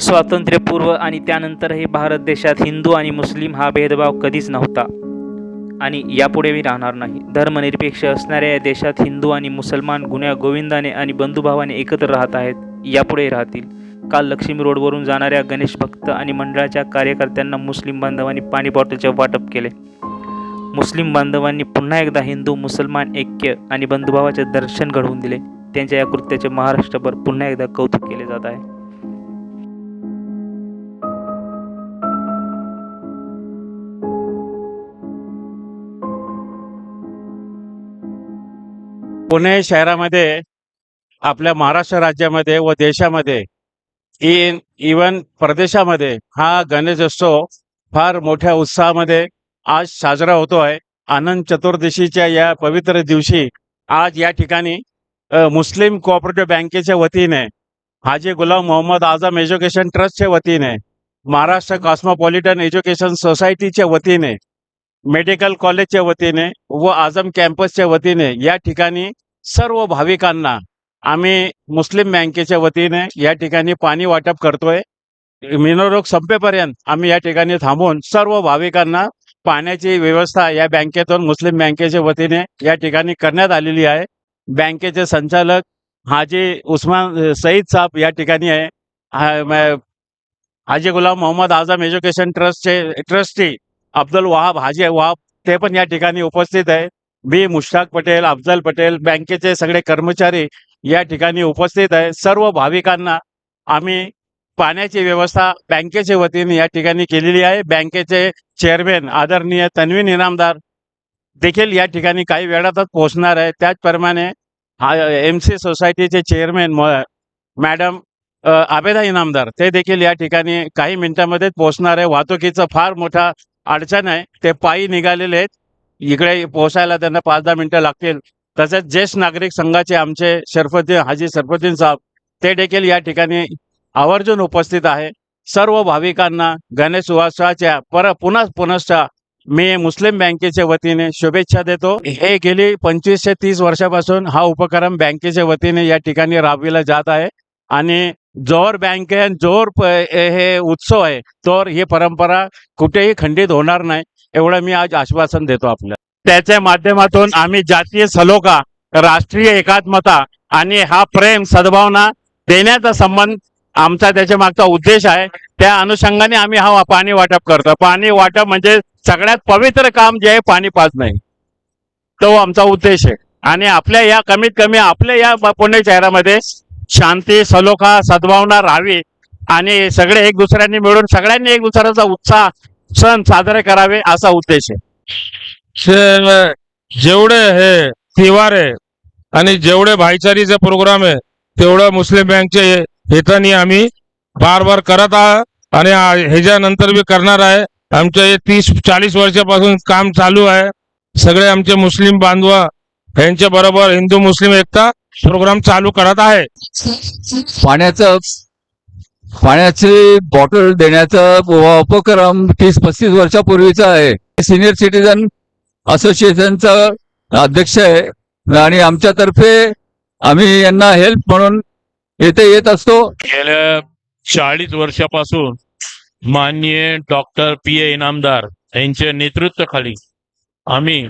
स्वातंत्र्यपूर्व आणि त्यानंतरही भारत देशात हिंदू आणि मुस्लिम हा भेदभाव कधीच नव्हता. आणि यापुढेही राहणार नाही. धर्मनिरपेक्ष असणाऱ्या या देशात हिंदू आणि मुसलमान गुन्ह्या गोविंदाने आणि बंधुभावाने एकत्र राहत आहेत यापुढेही राहतील. काल लक्ष्मी रोडवरून जाणाऱ्या गणेश भक्त आणि मंडळाच्या कार्यकर्त्यांना मुस्लिम बांधवांनी पाणी बॉटलचे वाटप केले. मुस्लिम बांधवांनी पुन्हा एकदा हिंदू मुसलमान ऐक्य आणि बंधुभावाचे दर्शन घडवून दिले. त्यांच्या या कृत्याचे महाराष्ट्रभर पुन्हा एकदा कौतुक केले जात आहे. पुणे शहरामध्ये आपल्या महाराष्ट्र राज्यामध्ये व देशामध्ये इन इवन प्रदेशामध्ये हा गणेशोत्सव फार मोठ्या उत्साहामध्ये आज साजरा होतो आहे आनंद चतुर्दशीच्या या पवित्र दिवशी आज या ठिकाणी मुस्लिम कोऑपरेटिव्ह बँकेच्या वतीने हाजी गुलाम मोहम्मद आझम एज्युकेशन ट्रस्टच्या वतीने महाराष्ट्र कॉस्मोपॉलिटन एज्युकेशन सोसायटीच्या वतीने मेडिकल कॉलेजच्या वतीने व आझम कॅम्पसच्या वतीने या ठिकाणी सर्व भाविकांना आम्ही मुस्लिम बँकेच्या वतीने या ठिकाणी पाणी वाटप करतोय. मिनोरोग संपेपर्यंत आम्ही या ठिकाणी थांबून सर्व भाविकांना पाण्याची व्यवस्था या बँकेतून मुस्लिम बँकेच्या वतीने या ठिकाणी करण्यात आलेली आहे. बँकेचे संचालक हाजी उस्मान सईद साहेब या ठिकाणी आहे. हाजी गुलाम मोहम्मद आझम एज्युकेशन ट्रस्टचे ट्रस्टी अब्दुल वहाब हाजी वहाब ते पण या ठिकाणी उपस्थित आहे. बी. मुश्ताक पटेल अफजल पटेल बँकेचे सगळे कर्मचारी या ठिकाणी उपस्थित आहे सर्व भाविकांना आम्ही पाण्याची व्यवस्था बँकेच्या वतीने या ठिकाणी केलेली आहे. बँकेचे चेअरमॅन आदरणीय तन्वीन इनामदार देखील या ठिकाणी काही वेळातच पोहोचणार आहे त्याचप्रमाणे एम सी सोसायटीचे चेअरमॅन मॅडम आबेदा इनामदार ते देखील या ठिकाणी काही मिनिटांमध्येच पोहोचणार आहे. वाहतुकीचं फार मोठा अडचण आहे. ते पायी निघालेले आहेत. इकडे पोहोचायला त्यांना पाच दहा मिनिटं लागतील. तसेच ज्येष्ठ नागरिक संघाचे आमचे शरफुद्दीन हाजी शरफुद्दीन साहेब ते देखील या ठिकाणी आवर्जून उपस्थित आहे. सर्व भाविकांना गणेश उत्सवाच्या पर पुन्हा पुनश्च मी मुस्लिम बँकेच्या वतीने शुभेच्छा देतो. हे गेली पंचवीस ते तीस वर्षापासून हा उपक्रम बँकेच्या वतीने या ठिकाणी राबविला जात आहे. आणि जोर बँक जोर प- हे उत्सव आहे तर ही परंपरा कुठेही खंडित होणार नाही. एवढं मी आज आश्वासन देतो आपल्याला. त्याच्या माध्यमातून आम्ही जातीय सलोखा राष्ट्रीय एकात्मता आणि हा प्रेम सद्भावना देण्याचा संबंध आमचा त्याच्या मागचा उद्देश आहे. त्या अनुषंगाने आम्ही हा पाणी वाटप करतो. पाणी वाटप म्हणजे सगळ्यात पवित्र काम जे आहे पाणी पाजणे तो आमचा उद्देश आहे. आणि आपल्या या कमीत कमी आपल्या या पुणे शहरामध्ये शांती सलोखा सद्भावना राहावी आणि सगळे एक दुसऱ्यांनी मिळून सगळ्यांनी एक दुसऱ्याचा उत्साह सण साजरे करावे असा उद्देश आहे. जेवढे हे तिवार आहे आणि जेवढे भाईचारीचे प्रोग्राम आहे तेवढं मुस्लिम बँकचे हेतानी आम्ही बार बार करत आहात आणि ह्याच्यानंतर बी करणार आहे. आमच्या हे तीस चाळीस वर्षापासून काम चालू आहे. सगळे आमचे मुस्लिम बांधव यांच्या बरोबर हिंदू मुस्लिम एकता प्रोग्राम चालू करत आहे. पाण्याचं पाण्याची बॉटल देण्याचा उपक्रम तीस पस्तीस वर्षापूर्वीचा आहे. सिनियर सिटीजन असोसिएशनचा अध्यक्ष आहे आणि आमच्यातर्फे आम्ही यांना हेल्प म्हणून येथे येत असतो. गेल्या चाळीस वर्षापासून माननीय डॉक्टर पी ए इनामदार यांच्या नेतृत्वाखाली आम्ही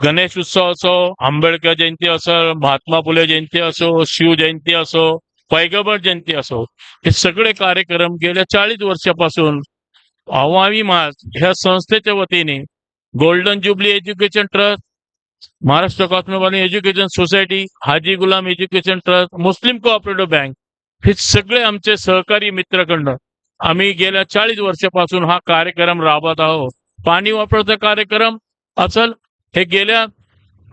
गणेश उत्सव असो आंबेडकर जयंती असो महात्मा फुले जयंती असो शिव जयंती असो पैगंबर जयंती असो हे सगळे कार्यक्रम गेल्या चाळीस वर्षापासून अवामी मास ह्या संस्थेच्या वतीने golden jubilee education trust Maharashtra cosmopolitan education society Haji Ghulam education trust Muslim cooperative bank हे सगळे आमचे सहकारी मित्रकंड आम्ही गेल्या चाळीस वर्षापासून हा कार्यक्रम राबवत आहोत. पाणी वापराचा कार्यक्रम असल हे गेल्या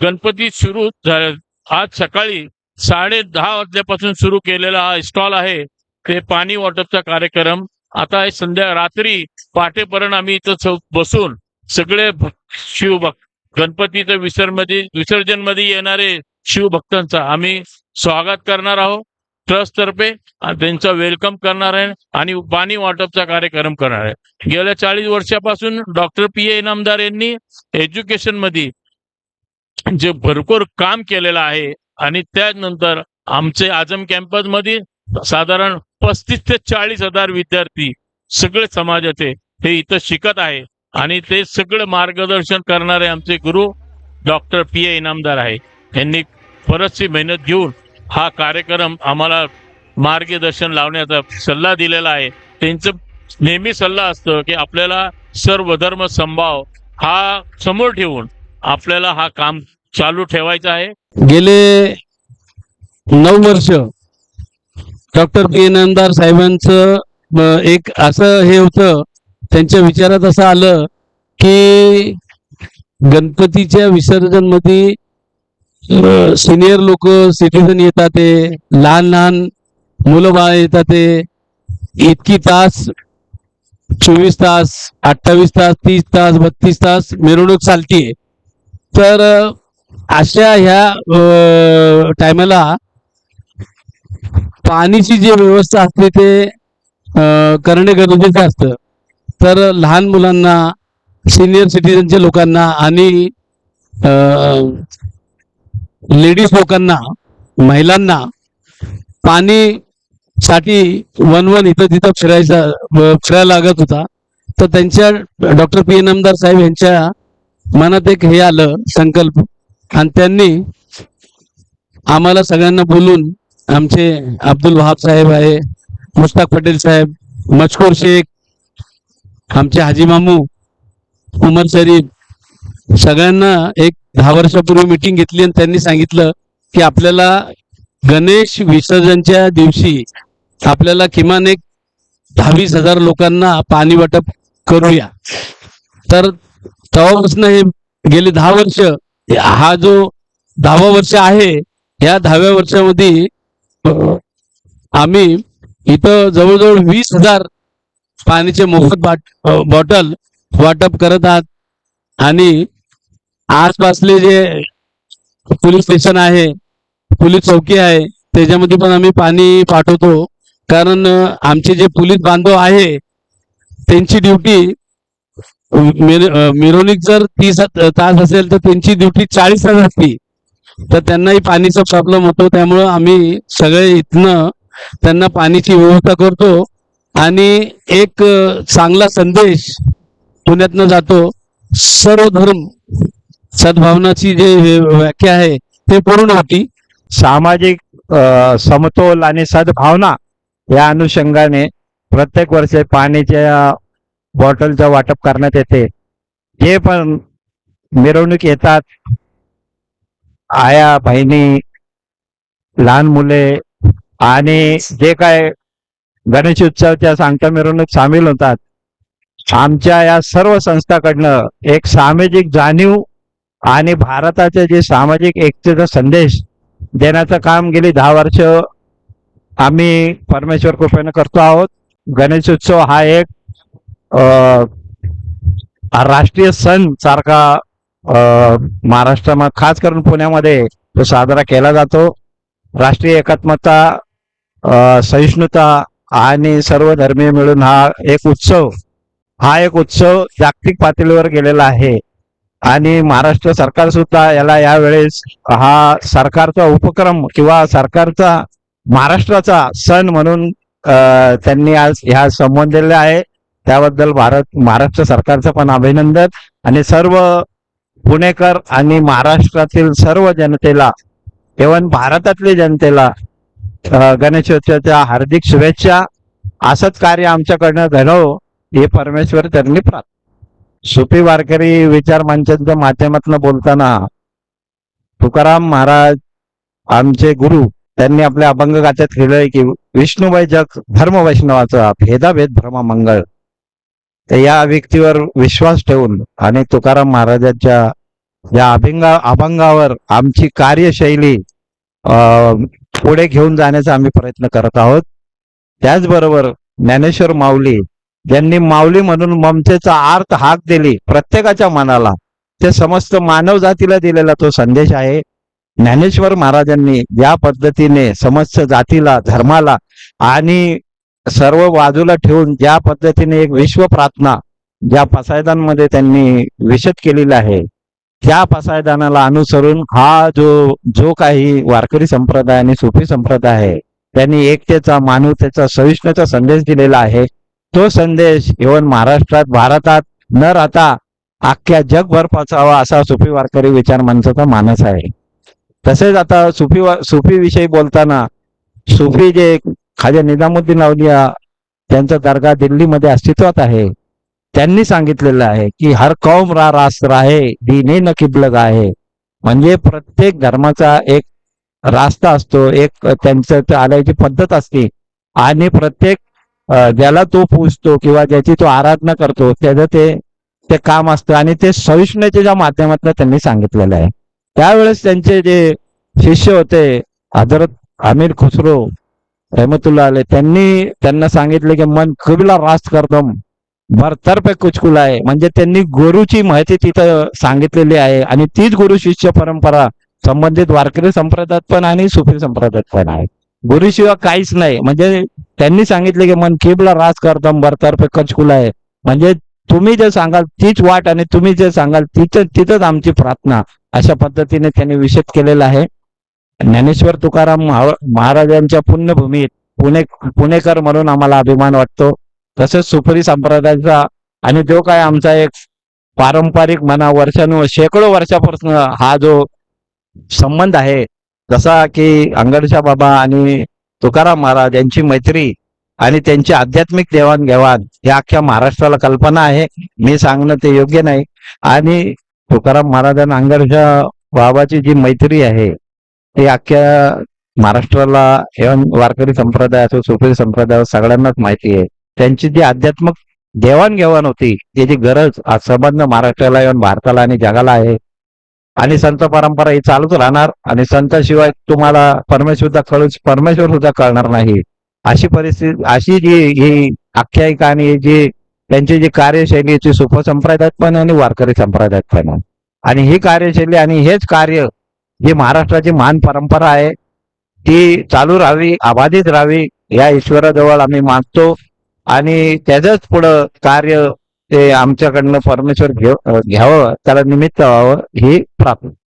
गणपती सुरू झाले. आज सकाळी साडे दहा वाजल्यापासून सुरू केलेला हा स्टॉल आहे. ते पाणी वॉटरचा कार्यक्रम. आता हे संध्या रात्री पहाटेपर्यंत आम्ही इथं बसून सगळे शिवभक्त गणपतीचं विसर्मध्ये विसर्जनमध्ये येणारे शिवभक्तांचा आम्ही स्वागत करणार आहोत. ट्रस्ट तर्फे आणि वेलकम करणार आहे आणि पाणी वाटपचा कार्यक्रम करणार आहे. गेल्या चाळीस वर्षापासून डॉक्टर पी ए इनामदार यांनी एज्युकेशनमध्ये जे भरपूर काम केलेलं आहे आणि त्यानंतर आमचे आजम कॅम्पसमध्ये साधारण पस्तीस ते चाळीस हजार विद्यार्थी सगळे समाजाचे हे इथं शिकत आहे. आणि ते सगळं मार्गदर्शन करणारे आमचे गुरु डॉक्टर पी ए इनामदार आहे. यांनी बरचशी मेहनत घेऊन हा कार्यक्रम आम्हाला मार्गदर्शन लावण्याचा सल्ला दिलेला आहे. त्यांचं नेहमी सल्ला असतं की आपल्याला सर्वधर्म संभाव हा समोर ठेवून आपल्याला हा काम चालू ठेवायचं आहे. गेले नऊ वर्ष डॉक्टर पी नंदार साहेबांचं एक असं हे होतं त्यांच्या विचारात असं आलं की गणपतीच्या विसर्जनमध्ये सिनियर लोक सिटीजन येतात ते लहान लहान मुलं बाळ येतात ते इतकी तास चोवीस तास अठ्ठावीस तास तीस तास बत्तीस तास मिरवणूक चालतीये. तर अशा ह्या टायमाला पाणीची जी व्यवस्था असते ते करणे गरजेचं असतं. तर लहान मुलांना सिनियर सिटीजनच्या लोकांना आणि लेडीज लोकांना महिलांना पाणी साठी वन वन इथं तिथं फिरायचा फिरायला लागत होता. तर त्यांच्या डॉक्टर पी एन आमदार साहेब यांच्या मनात एक हे आलं संकल्प. आणि त्यांनी आम्हाला सगळ्यांना बोलून आमचे अब्दुल वहाब साहेब आहे मुश्ताक पटेल साहेब मजकूर शेख आमचे हाजी मामू उमर शरीफ सगळ्यांना एक दहा वर्षापूर्वी मिटिंग घेतली आणि त्यांनी सांगितलं की आपल्याला गणेश विसर्जनच्या दिवशी आपल्याला किमान एक दहावीस हजार लोकांना पाणी वाटप करूया. तर तेव्हापासून हे गेले दहा वर्ष हा जो दहावा वर्ष आहे या दहाव्या वर्षामध्ये आम्ही इथं जवळजवळ वीस हजार पाण्याचे मोफत बाट बॉटल वाटप करत आहात. आणि आसपासले जे पोलीस स्टेशन आहे पोलीस चौकी आहे त्याच्यामध्ये पण आम्ही पाणी पाठवतो. कारण आमचे जे पोलीस बांधव आहे त्यांची ड्युटी मिरवणूक जर तीस तास असेल तर त्यांची ड्युटी चाळीस तास असते. तर त्यांनाही पाणीचा प्रॉब्लेम होतो. त्यामुळं आम्ही सगळे इथनं त्यांना पाणीची व्यवस्था करतो. आणि एक चांगला संदेश पुण्यातनं जातो. सर्व धर्म सद्भावनाची जे व्याख्या आहे ते पूर्ण होती. सामाजिक समतोल आणि सद्भावना या अनुषंगाने प्रत्येक वर्षी पाण्याच्या बॉटलचं वाटप करण्यात येते. जे पण मिरवणूक येतात आया बहिणी लहान मुले आणि जे काय गणेश उत्सवच्या सांगता मिरवणूक सामील होतात आमच्या या सर्व संस्थाकडनं एक सामाजिक जाणीव आणि भारताचे जे सामाजिक एकतेचा संदेश देण्याचं काम गेली दहा वर्ष आम्ही परमेश्वर कृपेनं करतो आहोत. गणेश उत्सव हा एक राष्ट्रीय सण सारखा महाराष्ट्रामध्ये खास करून पुण्यामध्ये तो साजरा केला जातो. राष्ट्रीय एकात्मता सहिष्णुता आणि सर्व धर्मीय मिळून हा एक उत्सव हा एक उत्सव जागतिक पातळीवर गेलेला आहे. आणि महाराष्ट्र सरकार सुद्धा याला यावेळेस हा सरकारचा उपक्रम किंवा सरकारचा महाराष्ट्राचा सण म्हणून त्यांनी आज ह्या संबोधलेला आहे. त्याबद्दल भारत महाराष्ट्र सरकारचं पण अभिनंदन. आणि सर्व पुणेकर आणि महाराष्ट्रातील सर्व जनतेला इव्हन भारतातल्या जनतेला गणेश गणेशोत्सवाच्या हार्दिक शुभेच्छा. असंच कार्य आमच्याकडनं घडव हे परमेश्वर त्यांनी प्राप्त. सुपी वारकरी विचार मंचांच्या माध्यमातून बोलताना तुकाराम महाराज आमचे गुरु त्यांनी आपल्या अभंग गाथ्यात लिहिलंय की विष्णुबाई जग धर्म वैष्णवाचा भेदाभेद भ्रम मंगळ तर या व्यक्तीवर विश्वास ठेवून आणि तुकाराम महाराजांच्या या अभिंगा अभंगावर आमची कार्यशैली अं, पुढे घेऊन जाण्याचा आम्ही प्रयत्न करत आहोत. त्याचबरोबर ज्ञानेश्वर माऊली ज्यांनी माऊली म्हणून ममतेचा अर्थ हाक दिली. प्रत्येकाच्या मनाला ते समस्त मानव जातीला दिलेला तो संदेश आहे. ज्ञानेश्वर महाराजांनी ज्या पद्धतीने समस्त जातीला धर्माला आणि सर्व बाजूला ठेवून ज्या पद्धतीने एक विश्व प्रार्थना ज्या पसायदानमध्ये त्यांनी विशद केलेला आहे त्या पसायदानाला अनुसरून हा जो जो काही वारकरी संप्रदाय आणि सुफी संप्रदाय आहे त्यांनी एकतेचा मानवतेचा सहिष्णूचा संदेश दिलेला आहे. तो संदेश इव्हन महाराष्ट्रात भारतात न राहता अख्ख्या जगभर पचावा असा सुफी वारकरी विचार माणसाचा मानस आहे. तसेच आता सुफी सुफी विषयी बोलताना सुफी जे खाजा निजामुद्दीन अवलिया त्यांचा दर्गा दिल्लीमध्ये अस्तित्वात आहे. त्यांनी सांगितलेलं आहे की हर कौम रा राष्ट्र आहे दिने न किबलग आहे म्हणजे प्रत्येक धर्माचा एक रास्ता असतो एक त्यांचं आल्याची पद्धत असते. आणि प्रत्येक ज्याला तो पूजतो किंवा ज्याची तो आराधना करतो त्याचं ते ते काम असतं. आणि ते सहिष्णुतेच्या माध्यमातून त्यांनी सांगितलेलं आहे. त्यावेळेस त्यांचे जे शिष्य होते हजरत आमिर खुसरो रहमतुल्ला आले त्यांनी त्यांना सांगितले की मन कबिला रास्त करदम भरतर्फे कुचकुला आहे. म्हणजे त्यांनी गुरुची माहिती तिथं सांगितलेली आहे. आणि तीच गुरु शिष्य परंपरा संबंधित वारकरी संप्रदायात पण आणि सुफी संप्रदायात पण आहे. गुरुशिवाय काहीच नाही. म्हणजे त्यांनी सांगितले की मन किबला राज करदम भरतर्फे कचकुला आहे. म्हणजे तुम्ही जे सांगाल तीच वाट आणि तुम्ही जे सांगाल तिथं तिथंच आमची प्रार्थना अशा पद्धतीने त्यांनी विषद केलेला आहे. ज्ञानेश्वर तुकाराम महा- महाराजांच्या पुण्यभूमीत पुणे पुणेकर म्हणून आम्हाला अभिमान वाटतो. तसेच सुपरी संप्रदायाचा आणि जो काय आमचा एक पारंपरिक म्हणा वर्षानु शेकडो वर्षापासून हा जो संबंध आहे जसा की अंगडशा बाबा आणि तुकाराम महाराज यांची मैत्री आणि त्यांची आध्यात्मिक देवाणघेवाण हे अख्ख्या महाराष्ट्राला कल्पना आहे. मी सांगणं ते योग्य नाही. आणि तुकाराम महाराज आणि अंगडशा बाबाची जी मैत्री आहे ती अख्ख्या महाराष्ट्राला एवं वारकरी संप्रदाय असो सुफी संप्रदाय सगळ्यांनाच माहिती आहे त्यांची जी आध्यात्मिक देवाणघेवाण होती त्याची गरज आज संबंध महाराष्ट्राला येऊन भारताला आणि जगाला आहे आणि संत परंपरा ही चालूच राहणार आणि संताशिवाय तुम्हाला परमेश्वर सुद्धा कळू परमेश्वर सुद्धा कळणार नाही अशी परिस्थिती अशी जी ही आख्यायिका आणि जी त्यांची जी कार्यशैलीची सुपसंप्रदायात पण आणि वारकरी संप्रदायात पण आहे. आणि ही कार्यशैली आणि हेच कार्य जी महाराष्ट्राची महान परंपरा आहे ती चालू राहावी अबाधित राहावी या ईश्वराजवळ आम्ही मागतो आणि त्याचंच पुढं कार्य ते आमच्याकडनं परमेश्वर घेव घ्यावं त्याला निमित्त व्हावं ही प्रार्थना.